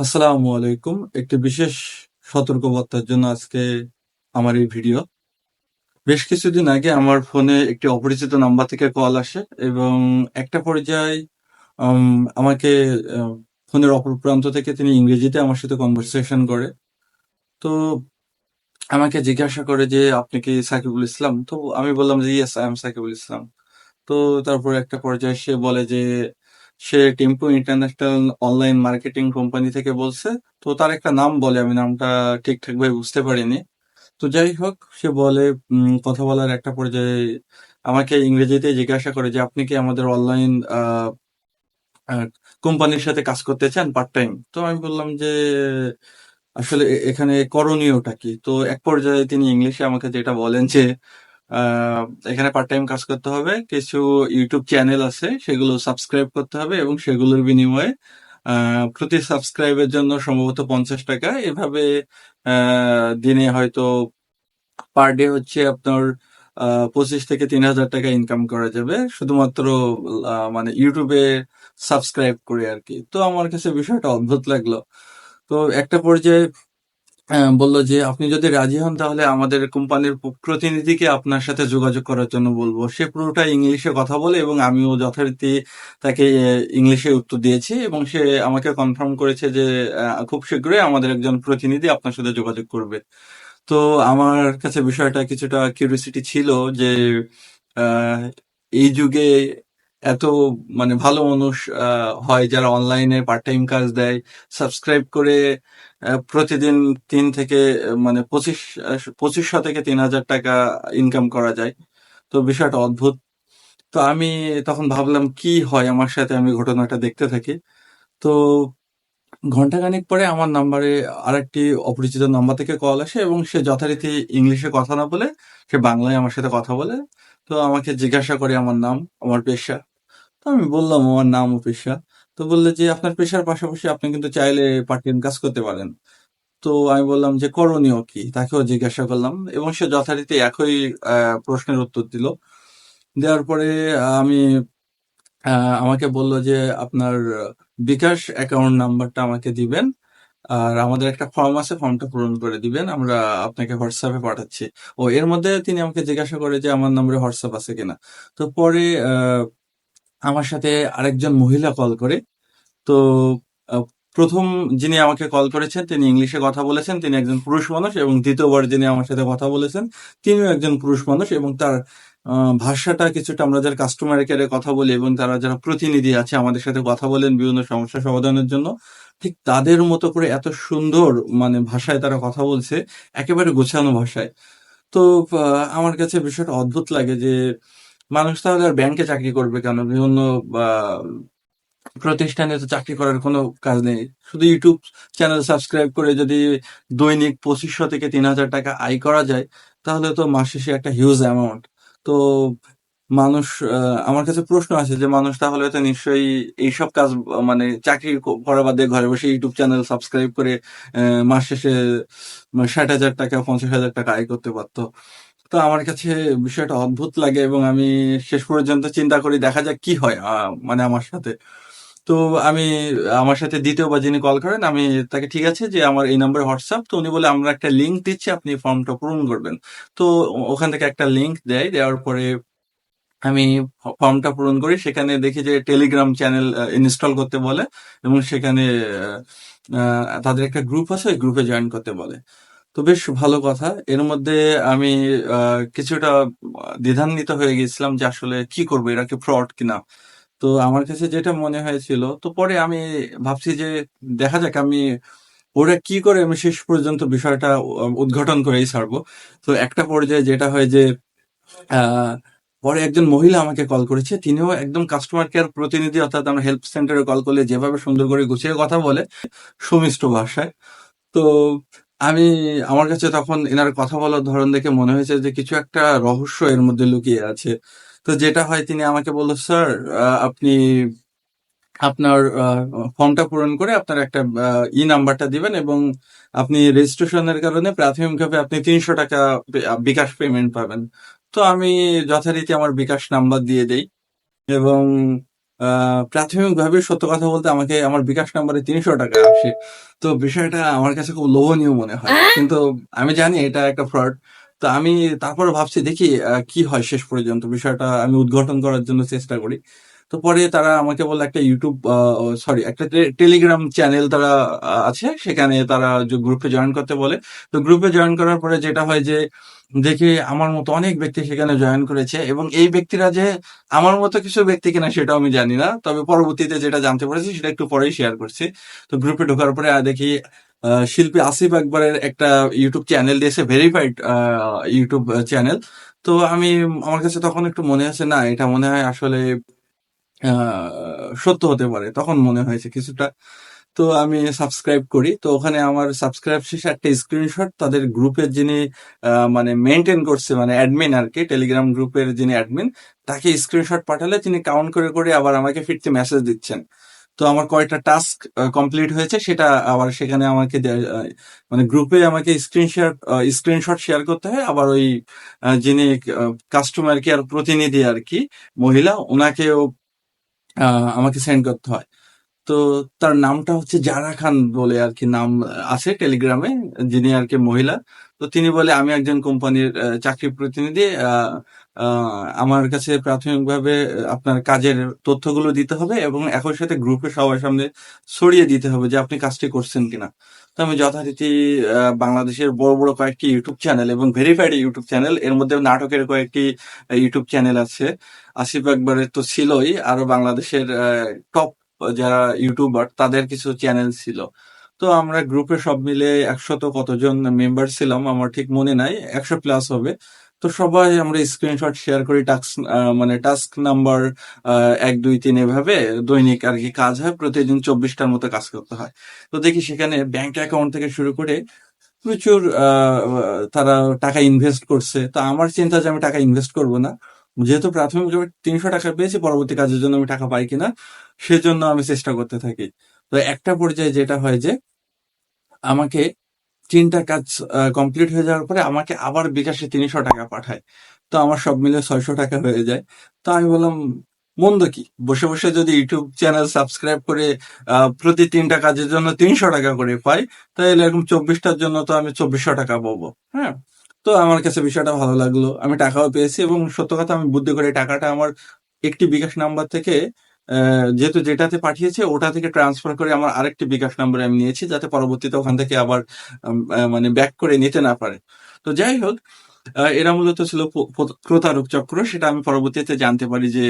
আসসালামু আলাইকুম। একটি বিশেষ সতর্কবার্তার জন্য আজকে আমার এই ভিডিও। বেশ কিছুদিন আগে আমার ফোনে একটি অপরিচিত নাম্বার থেকে কল আসে এবং একটা পর্যায়ে আমাকে ফোনের অপর প্রান্ত থেকে তিনি ইংরেজিতে আমার সাথে কনভারসেশন করে। তো আমাকে জিজ্ঞাসা করে যে, আপনি কি সাকিবুল ইসলাম? তো আমি বললাম যে yes I am Sakibul Islam. তো তারপর একটা পর্যায়ে সে বলে যে সে টেম্পু ইন্টারন্যাশনাল অনলাইন মার্কেটিং কোম্পানি থেকে বলছে, তো তার একটা নাম বলে, আমি নামটা ঠিকঠাক ভাবে বুঝতে পারিনি। তো যাই হোক, সে বলে কথা বলার একটা পর্যায়ে আমাকে ইংরেজিতে জিজ্ঞাসা করে যে, আপনি কি আমাদের অনলাইন কোম্পানির সাথে কাজ করতে চান পার্ট টাইম তো আমি বললাম যে, আসলে এখানে করণীয়টা কি? তো এক পর্যায়ে তিনি ইংলিশে আমাকে যেটা বলেন যে এখানে পার্ট টাইম কাজ করতে হবে, কিছু ইউটিউব চ্যানেল আছে, সেগুলো সাবস্ক্রাইব করতে হবে এবং সেগুলোর বিনিময়ে প্রতি সাবস্ক্রাইবের জন্য সম্ভবত পঞ্চাশ টাকা। এভাবে দিনে হয়তো পার ডে হচ্ছে আপনার পঁচিশ থেকে তিন হাজার টাকা ইনকাম করা যাবে। শুধুমাত্র মানে ইউটিউবে সাবস্ক্রাইব করে আর কি। তো আমার কাছে বিষয়টা অদ্ভুত লাগল। তো একটা পর্যায়ে বলল যে, আপনি যদি রাজি হন তাহলে আমাদের কোম্পানির প্রতিনিধিকে আপনার সাথে যোগাযোগ করার জন্য বলব। সে পুরোটা ইংলিশে কথা বলে এবং আমিও যথারীতি তাকে ইংলিশে উত্তর দিয়েছি এবং সে আমাকে কনফার্ম করেছে যে খুব শীঘ্রই আমাদের একজন প্রতিনিধি আপনার সাথে যোগাযোগ করবে। তো আমার কাছে বিষয়টা কিছুটা কিউরিওসিটি ছিল যে এই যুগে এত মানে ভালো মানুষ হয় যারা অনলাইনে পার্ট টাইম কাজ দেয় সাবস্ক্রাইব করে প্রতিদিন তিন থেকে মানে পঁচিশ পঁচিশশো থেকে তিন হাজার টাকা ইনকাম করা যায়। তো বিষয়টা অদ্ভুত। তো আমি তখন ভাবলাম, কি হয় আমার সাথে? আমি ঘটনাটা দেখতে থাকি। তো ঘন্টাখানেক পরে আমার নাম্বারে আরেকটি অপরিচিত নাম্বার থেকে কল আসে এবং সে যথারীতি ইংলিশে কথা না বলে সে বাংলায় আমার সাথে কথা বলে। তো আমাকে জিজ্ঞাসা করে আমার নাম, আমার পেশা। আমি বললাম, আমার নাম ও পেশা। তো বললে যে, আপনার পেশার পাশাপাশি আপনি কিন্তু চাইলে পার্ট টাইম কাজ করতে পারেন। তো আমি বললাম যে, করণীয় কি? তাকেও জিজ্ঞাসা করলাম এবং সে যথারীতি একই প্রশ্নের উত্তর দিল। দেওয়ার পরে আমি আমাকে বলল যে, আপনার বিকাশ অ্যাকাউন্ট নাম্বারটা আমাকে দিবেন আর আমাদের একটা ফর্ম আছে, ফর্মটা পূরণ করে দিবেন, আমরা আপনাকে হোয়াটসঅ্যাপে পাঠাচ্ছি। ও, এর মধ্যে তিনি আমাকে জিজ্ঞাসা করে যে, আমার নম্বরে হোয়াটসঅ্যাপ আছে কিনা? তো পরে আমার সাথে আরেকজন মহিলা কল করে। তো প্রথম যিনি আমাকে কল করেছেন, তিনি ইংলিশে কথা বলেছেন, তিনি একজন পুরুষ মানুষ এবং দ্বিতীয়বার যিনি আমার সাথে কথা বলেছেন, তিনিও একজন পুরুষ মানুষ এবং তার ভাষাটা কিছুটা আমরা যারা কাস্টমার কেয়ারে কথা বলি এবং তারা যারা প্রতিনিধি আছে আমাদের সাথে কথা বলেন বিভিন্ন সমস্যা সমাধানের জন্য, ঠিক তাদের মতো করে এত সুন্দর মানে ভাষায় তারা কথা বলছে, একেবারে গোছানো ভাষায়। তো আমার কাছে বিষয়টা অদ্ভুত লাগে যে মানুষ তাহলে আর ব্যাংকে চাকরি করবে কেন? বিভিন্ন প্রতিষ্ঠানে তো চাকরি করার কোনো কাজ নেই। শুধু ইউটিউব চ্যানেল সাবস্ক্রাইব করে যদি দৈনিক পঁচিশশো থেকে তিন হাজার টাকা আয় করা যায়, তাহলে তো মাস শেষে একটা হিউজ অ্যামাউন্ট তো মানুষ আমার কাছে প্রশ্ন আছে যে মানুষ তাহলে তো নিশ্চয়ই এইসব কাজ মানে চাকরি করা বাদে ঘরে বসে ইউটিউব চ্যানেল সাবস্ক্রাইব করে মাস শেষে ষাট হাজার টাকা, পঞ্চাশ হাজার টাকা আয় করতে পারতো। তো আমার কাছে বিষয়টা অদ্ভুত লাগে এবং আমি শেষ পর্যন্ত চিন্তা করি, দেখা যাক কি হয় মানে আমার সাথে। তো আমি, আমার সাথে দ্বিতীয়বার যিনি কল করেন, আমি তাকে ঠিক আছে যে আমার এই নাম্বারে হোয়াটসঅ্যাপ, তো উনি বলে, আমরা একটা লিঙ্ক দিচ্ছি, আপনি ফর্মটা পূরণ করবেন। তো ওখান থেকে একটা লিঙ্ক দেয়, দেওয়ার পরে আমি ফর্মটা পূরণ করি, সেখানে দেখি যে টেলিগ্রাম চ্যানেল ইনস্টল করতে বলে এবং সেখানে তাদের একটা গ্রুপ আছে, ওই গ্রুপে জয়েন করতে বলে। তো বেশ ভালো কথা। এর মধ্যে আমি কিছুটা দ্বিধান্বিত হয়ে গেছিলাম যে আসলে কি করব এরা কি ফ্রড কিনা। তো আমার কাছে যেটা মনে হয়েছিল তো পরে আমি ভাবছি যে দেখা যাক আমি ওরা কি করে আমি শেষ পর্যন্ত বিষয়টা উদ্ঘাটন করেই ছাড়বো। তো একটা পর্যায়ে যেটা হয় যে আহ, পরে একজন মহিলা আমাকে কল করেছে। তিনিও একদম কাস্টমার কেয়ার প্রতিনিধি অর্থাৎ আমরা হেল্প সেন্টারে কল করলে যেভাবে সুন্দর করে গুছিয়ে কথা বলে সুমিষ্ট ভাষায়। তো আমি আমার কাছে তখন এনার কথা বলার ধরন দেখে মনে হয়েছে যে কিছু একটা রহস্য এর মধ্যে লুকিয়ে আছে। তো যেটা হয় তিনি আমাকে বলল, স্যার আপনি আপনার ফর্মটা পূরণ করে আপনার একটা ই নাম্বারটা দিবেন এবং আপনি রেজিস্ট্রেশনের কারণে প্রাথমিকভাবে আপনি তিনশো টাকা বিকাশ পেমেন্ট পাবেন। তো আমি যথারীতি আমার বিকাশ নাম্বার দিয়ে দেই এবং প্রাথমিকভাবে সত্য কথা বলতে আমাকে আমার বিকাশ নাম্বারে তিনশো টাকা আসে। তো বিষয়টা আমার কাছে খুব লোভনীয় মনে হয়। কিন্তু আমি জানি এটা একটা ফ্রড তো আমি তারপরে ভাবছি দেখি কি হয় শেষ পর্যন্ত। বিষয়টা আমি উদ্ঘাটন করার জন্য চেষ্টা করি। তো পরে তারা আমাকে বলল একটা ইউটিউব সরি একটা টেলিগ্রাম চ্যানেল তারা আছে। সেখানে তারা গ্রুপে জয়েন করতে বলে। তো গ্রুপে জয়েন করার পরে যেটা হয় যে দেখি আমার মতো অনেক ব্যক্তি সেখানে জয়েন করেছে এবং এই ব্যক্তিরা যে আমার মতো কিছু ব্যক্তি কিনা সেটাও আমি জানি না। তবে পরবর্তীতে যেটা জানতে পেরেছি সেটা একটু পরেই শেয়ার করছি। তো গ্রুপে ঢোকার পরে দেখি শিল্পী আসিফ আকবরের একটা ইউটিউব চ্যানেল দিয়েছে ভেরিফাইড ইউটিউব চ্যানেল তো আমি, আমার কাছে তখন একটু মনে আছে, না, এটা মনে হয় আসলে সত্য হতে পারে। তখন মনে হয়েছে কিছুটা। তো আমি সাবস্ক্রাইব করি। তো ওখানে আমার সাবস্ক্রাইব শেষে একটা স্ক্রিনশট তাদের গ্রুপের যিনি মানে মেনটেন করছে মানে অ্যাডমিন আর কি টেলিগ্রাম গ্রুপের যিনি অ্যাডমিন তাকে স্ক্রিনশট পাঠালে তিনি কাউন্ট করে করে আবার আমাকে ফিরতে মেসেজ দিচ্ছেন। তো আমার কয়টা টাস্ক কমপ্লিট হয়েছে, সেটা আবার সেখানে আমাকে মানে গ্রুপে আমাকে স্ক্রিনশট স্ক্রিনশট শেয়ার করতে হয়। আবার ওই যিনি কাস্টমার কেয়ার প্রতিনিধি আর কি, মহিলা, ওনাকেও আমাকে সেন্ড করতে হয়। তো তার নামটা হচ্ছে জারা খান বলে আর কি নাম আছে টেলিগ্রামে, যিনি আর কি মহিলা। তো তিনি বলে, আমি একজন কোম্পানির চাকরি প্রতিনিধি আমার কাছে প্রাথমিকভাবে আপনার কাজের তথ্যগুলো দিতে হবে এবং একই সাথে গ্রুপে সবার সামনে ছড়িয়ে দিতে হবে যে আপনি কাজটি করছেন কিনা। তো আমি যথারীতি বাংলাদেশের বড় বড় কয়েকটি ইউটিউব চ্যানেল এবং ভেরিফাইড ইউটিউব চ্যানেল এর মধ্যে নাটকের কয়েকটি ইউটিউব চ্যানেল আছে। আসিফ আকবরের তো ছিলই, আরও বাংলাদেশের টপ যারা ইউটিউবার তাদের কিছু চ্যানেল ছিল। তো আমরা গ্রুপে সব মিলে একশত কতজন মেম্বার ছিলাম, আমার ঠিক মনে নাই, একশো প্লাস হবে। তো সবাই আমরা স্ক্রিনশট শেয়ার করি টাস্ক মানে টাস্ক নাম্বার এক, দুই, তিন এভাবে দৈনিক আর কি কাজ হয়, প্রতিদিন চব্বিশটার মতো কাজ করতে হয়। তো দেখি সেখানে ব্যাংক অ্যাকাউন্ট থেকে শুরু করে প্রচুর তারা টাকা ইনভেস্ট করছে। তো আমার চিন্তা যে আমি টাকা ইনভেস্ট করব না যেহেতু প্রাথমিকভাবে তিনশো টাকা পেয়েছি, পরবর্তী কাজের জন্য আমি টাকা পাই কিনা, সেজন্য আমি চেষ্টা করতে থাকি। তো একটা পর্যায়ে যেটা হয় যে, আমাকে তিনটা কাজ কমপ্লিট হয়ে যাওয়ার পরে আমাকে আবার বিকাশে তিনশো টাকা পাঠায়। তো আমার সব মিলে ছয়শো টাকা হয়ে যায়। তো আমি বললাম, মন্দ কি? বসে বসে যদি ইউটিউব চ্যানেল সাবস্ক্রাইব করে প্রতি তিনটা কাজের জন্য তিনশো টাকা করে পাই, তাহলে এরকম চব্বিশটার জন্য তো আমি চব্বিশশো টাকা পাবো। হ্যাঁ? তো আমার কাছে বিষয়টা ভালো লাগল। আমি টাকাও পেয়েছি এবং সত্য কথা আমি বুদ্ধি করে টাকাটা আমার একটি বিকাশ নাম্বার থেকে যেহেতু যেটাতে পাঠিয়েছে ওটা থেকে ট্রান্সফার করে আমার আরেকটি বিকাশ নাম্বারে আমি নিয়েছি যাতে পরবর্তীতে ওখান থেকে আবার মানে ব্যাক করে নিতে না পারে। তো যাই হোক এরা মূলত ছিল প্রতারক চক্র। সেটা আমি পরবর্তীতে জানতে পারি যে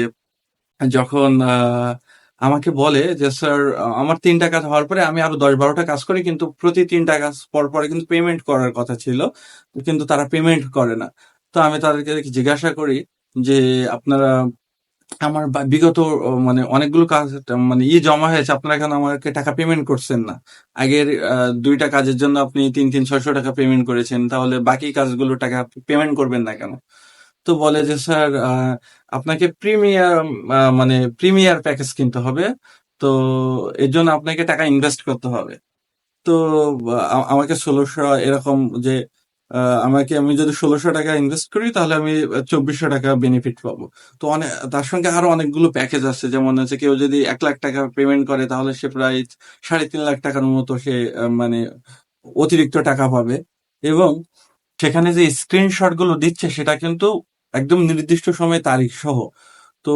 যখন আহ, আমাকে বলে যে, স্যার, আমার তিনটা কাজ হওয়ার পরে আমি আরও দশ বারোটা কাজ করি। কিন্তু প্রতি তিনটা কাজ পর পরে কিন্তু পেমেন্ট করার কথা ছিল, কিন্তু তারা পেমেন্ট করে না। তো আমি তাদেরকে জিজ্ঞাসা করি যে, আপনারা, আমার বিগত মানে অনেকগুলো কাজ মানে ই জমা হয়েছে, আপনারা কেন আমাকে টাকা পেমেন্ট করছেন না? আগের দুইটা কাজের জন্য আপনি তিন তিন, ছয়শো টাকা পেমেন্ট করেছেন, তাহলে বাকি কাজগুলো টাকা পেমেন্ট করবেন না কেন? তো বলে যে, স্যার আপনাকে প্রিমিয়ার মানে প্রিমিয়ার প্যাকেজ কিনতে হবে। তো এর জন্য আপনাকে টাকা ইনভেস্ট করতে হবে। তো আমাকে ষোলোশো এরকম যে আমাকে আমি যদি ষোলোশো টাকা ইনভেস্ট করি, তাহলে আমি চব্বিশশো টাকা বেনিফিট পাবো। তো অনেক তার সঙ্গে আরও অনেকগুলো প্যাকেজ আছে। যেমন হচ্ছে কেউ যদি এক লাখ টাকা পেমেন্ট করে, তাহলে সে প্রায় সাড়ে তিন লাখ টাকার মতো সে মানে অতিরিক্ত টাকা পাবে। এবং সেখানে যে স্ক্রিনশটগুলো দিচ্ছে, সেটা কিন্তু একদম নির্দিষ্ট সময় তারিখ সহ। তো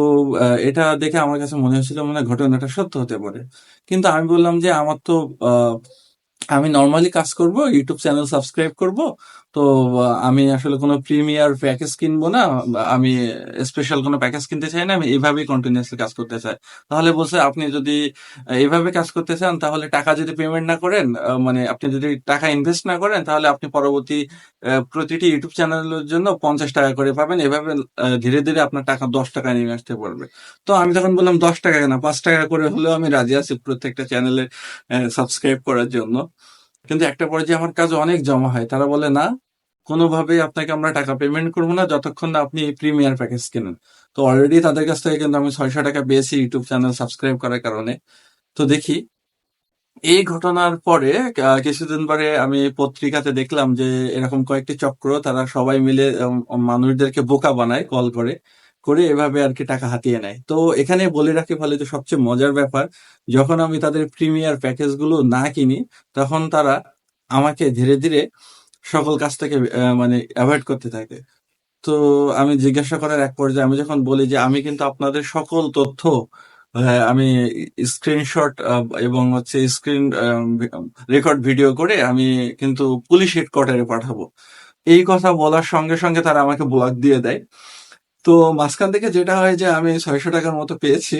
এটা দেখে আমার কাছে মনে হচ্ছিল মানে ঘটনাটা সত্য হতে পারে। কিন্তু আমি বললাম যে, আমার তো আমি নর্মালি কাজ করব ইউটিউব চ্যানেল সাবস্ক্রাইব করব তো আমি আসলে কোনো প্রিমিয়ার প্যাকেজ কিনবো না আমি স্পেশাল কোনো প্যাকেজ কিনতে চাই না আমি এইভাবেই কন্টিনিউসলি কাজ করতে চাই। তাহলে বলছে আপনি যদি আহ, এইভাবে কাজ করতে চান তাহলে টাকা যদি পেমেন্ট না করেন মানে আপনি যদি টাকা ইনভেস্ট না করেন তাহলে আপনি পরবর্তী প্রতিটি ইউটিউব চ্যানেলের জন্য পঞ্চাশ টাকা করে পাবেন। এভাবে ধীরে ধীরে আপনার টাকা দশ টাকা নেমে আসতে পারবে। তো আমি তখন বললাম দশ টাকা না পাঁচ টাকা করে হলেও আমি রাজি আছি প্রত্যেকটা চ্যানেলে সাবস্ক্রাইব করার জন্য। কিন্তু একটা পর্যায়ে আমার কাজ অনেক জমা হয়, তারা বলে, না, কোনোভাবেই আপনাকে আমরা টাকা পেমেন্ট করব না যতক্ষণ না আপনি প্রিমিয়ার প্যাকেজ কেনেন। তো অলরেডি তাদের কাছ থেকে কিন্তু আমি ছয়শো টাকা পেয়েছি ইউটিউব চ্যানেল সাবস্ক্রাইব করার কারণে। তো দেখি, এই ঘটনার পরে কিছুদিন পরে আমি পত্রিকাতে দেখলাম যে এরকম কয়েকটি চক্র, তারা সবাই মিলে মানুষদেরকে বোকা বানায় কল করে। করে এভাবে আর কি টাকা হাতিয়ে নেয়। তো এখানে বলে রাখি ভালো যে সবচেয়ে মজার ব্যাপার, যখন আমি তাদের প্রিমিয়ার প্যাকেজগুলো না কিনি, তখন তারা আমাকে ধীরে ধীরে সকল কাজ থেকে মানে অ্যাভয়েড করতে থাকে। তো আমি জিজ্ঞাসা করার এক পর্যায়ে আমি যখন বলি যে আমি কিন্তু আপনাদের সকল তথ্য আমি স্ক্রিনশট এবং হচ্ছে স্ক্রিন রেকর্ড ভিডিও করে আমি কিন্তু পুলিশ হেডকোয়ার্টারে পাঠাবো। এই কথা বলার সঙ্গে সঙ্গে তারা আমাকে ব্লক দিয়ে দেয়। তো মাঝখান থেকে যেটা হয় যে, আমি ছয়শো টাকার মতো পেয়েছি।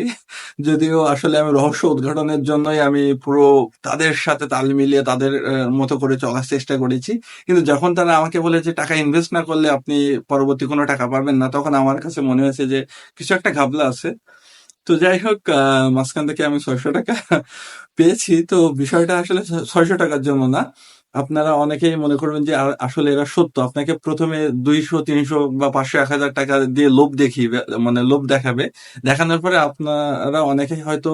যদিও আসলে আমি রহস্য উদ্ঘাটনের জন্যই আমি পুরো তাদের সাথে তাল মিলিয়ে তাদের মতো করে চলার চেষ্টা করেছি। কিন্তু যখন তারা আমাকে বলে যে, টাকা ইনভেস্ট না করলে আপনি পরবর্তী কোনো টাকা পাবেন না, তখন আমার কাছে মনে হয়েছে যে, কিছু একটা ঘাবলা আছে। তো যাই হোক মাঝখান থেকে আমি ছয়শো টাকা পেয়েছি। তো বিষয়টা আসলে ছয়শো টাকার জন্য না। আপনারা অনেকেই মনে করবেন যে আসলে এরা সত্য। আপনাকে প্রথমে দুইশো, তিনশো বা পাঁচশো, এক হাজার টাকা দিয়ে লোভ দেখিয়ে মানে লোভ দেখাবে। দেখানোর পরে আপনারা অনেকেই হয়তো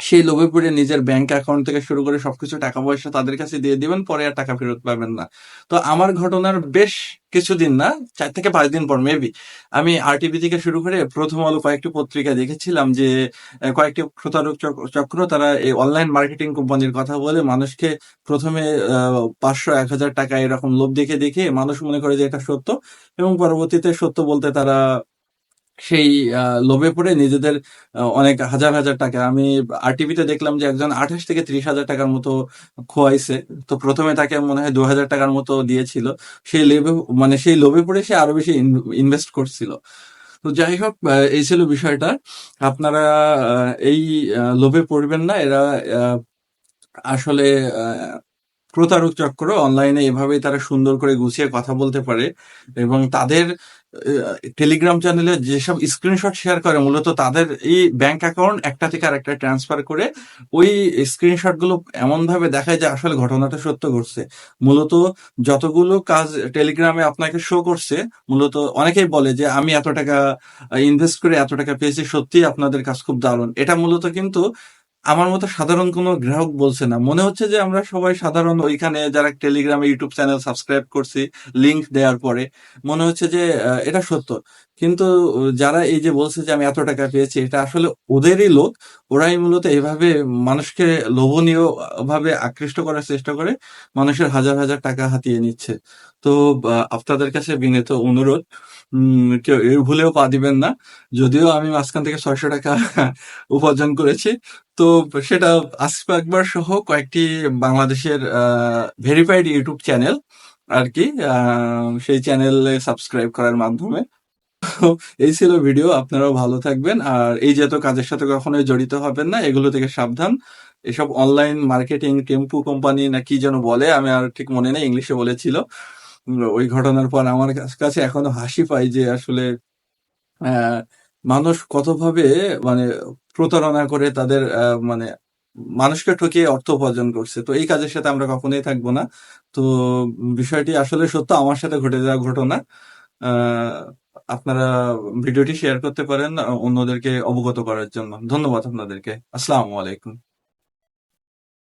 সেই লোভে পড়ে নিজের ব্যাংক অ্যাকাউন্ট থেকে শুরু করে সবকিছু টাকা পয়সা তাদের কাছে দিয়ে দিবেন, পরে আর টাকা ফেরত পাবেন না। তো আমার ঘটনার বেশ কিছুদিন না, চার থেকে পাঁচ দিন পর মেবি আমি আরটিভি থেকে শুরু করে প্রথম আলো কয়েকটি পত্রিকা দেখেছিলাম যে কয়েকটি প্রতারক চক- চক্র তারা এই অনলাইন মার্কেটিং কোম্পানির কথা বলে মানুষকে প্রথমে পাঁচশো, এক হাজার টাকা এরকম লোভ দেখে দেখে মানুষ মনে করে যে এটা সত্য এবং পরবর্তীতে সত্য বলতে তারা সেই লোভে পড়ে নিজেদের অনেক হাজার হাজার টাকা। আমি আরটিভিতে দেখলাম যে একজন আঠাশ থেকে ত্রিশ হাজার টাকার মতো খোয়াইছে। তো প্রথমে তাকে মনে হয় দু হাজার টাকার মতো দিয়েছিল। সেই লোভে মানে সেই লোভে পড়ে সে আরও বেশি ইনভেস্ট করছিল। তো যাই হোক এই ছিল বিষয়টা। আপনারা এই লোভে পড়বেন না। এরা আসলে প্রতারক চক্র। অনলাইনে এভাবেই তারা সুন্দর করে গুছিয়ে কথা বলতে পারে এবং তাদের টেলিগ্রাম চ্যানেলে যেসব স্ক্রিনশট শেয়ার করে, মূলত তাদের এই ব্যাংক অ্যাকাউন্ট একটা থেকে আরেকটা ট্রান্সফার করে, ওই স্ক্রিনশটগুলো এমন ভাবে দেখায় যে আসলে ঘটনাটা সত্য ঘটছে। মূলত যতগুলো কাজ টেলিগ্রামে আপনাকে শো করছে, মূলত অনেকেই বলে যে, আমি এত টাকা ইনভেস্ট করে এত টাকা পেয়েছি সত্যি আপনাদের কাজ খুব দারুণ। এটা মূলত কিন্তু আমার মতো সাধারণ কোনো গ্রাহক বলছে না। মনে হচ্ছে যে আমরা সবাই সাধারণ ওইখানে যারা টেলিগ্রামে ইউটিউব চ্যানেল সাবস্ক্রাইব করছি লিংক দেওয়ার পরে। মনে হচ্ছে যে এটা সত্য। কিন্তু যারা এই যে বলছে যে আমি এত টাকা পেয়েছি, এটা আসলে ওদেরই লোক। ওরাই মূলত এভাবে মানুষকে লোভনীয় ভাবে আকৃষ্ট করার চেষ্টা করে, মানুষের হাজার হাজার টাকা হাতিয়ে নিচ্ছে। তো আপনাদের কাছে বিনীত অনুরোধ কেউ এর ভুলেও পা দিবেন না। যদিও আমি মাঝখান থেকে ছয়শো টাকা উপার্জন করেছি। তো, সেটা আসিফ আকবর সহ কয়েকটি বাংলাদেশের ভেরিফাইড ইউটিউব চ্যানেল আর কি সেই চ্যানেলে সাবস্ক্রাইব করার মাধ্যমে। তো এই ছিল ভিডিও, আপনারাও ভালো থাকবেন। আর এই যত কাজের সাথে কখনোই জড়িত হবেন না, এগুলো থেকে সাবধান। এসব অনলাইন মার্কেটিং টেম্পু কোম্পানি না কি যেন বলে, আমি আর ঠিক মনে নেই, ইংলিশে বলেছিল। ওই ঘটনার পর আমার কাছে এখনও হাসি পাই যে আসলে মানুষ কতভাবে মানে প্রতারণা করে তাদের মানে মানুষকে ঠকিয়ে অর্থ উপার্জন করছে। তো এই কাজের সাথে আমরা কখনোই থাকব না। তো বিষয়টি আসলে সত্য, আমার সাথে ঘটে যাওয়া ঘটনা। আপনারা ভিডিওটি শেয়ার করতে পারেন অন্যদেরকে অবগত করার জন্য। ধন্যবাদ আপনাদেরকে। আসসালামু আলাইকুম।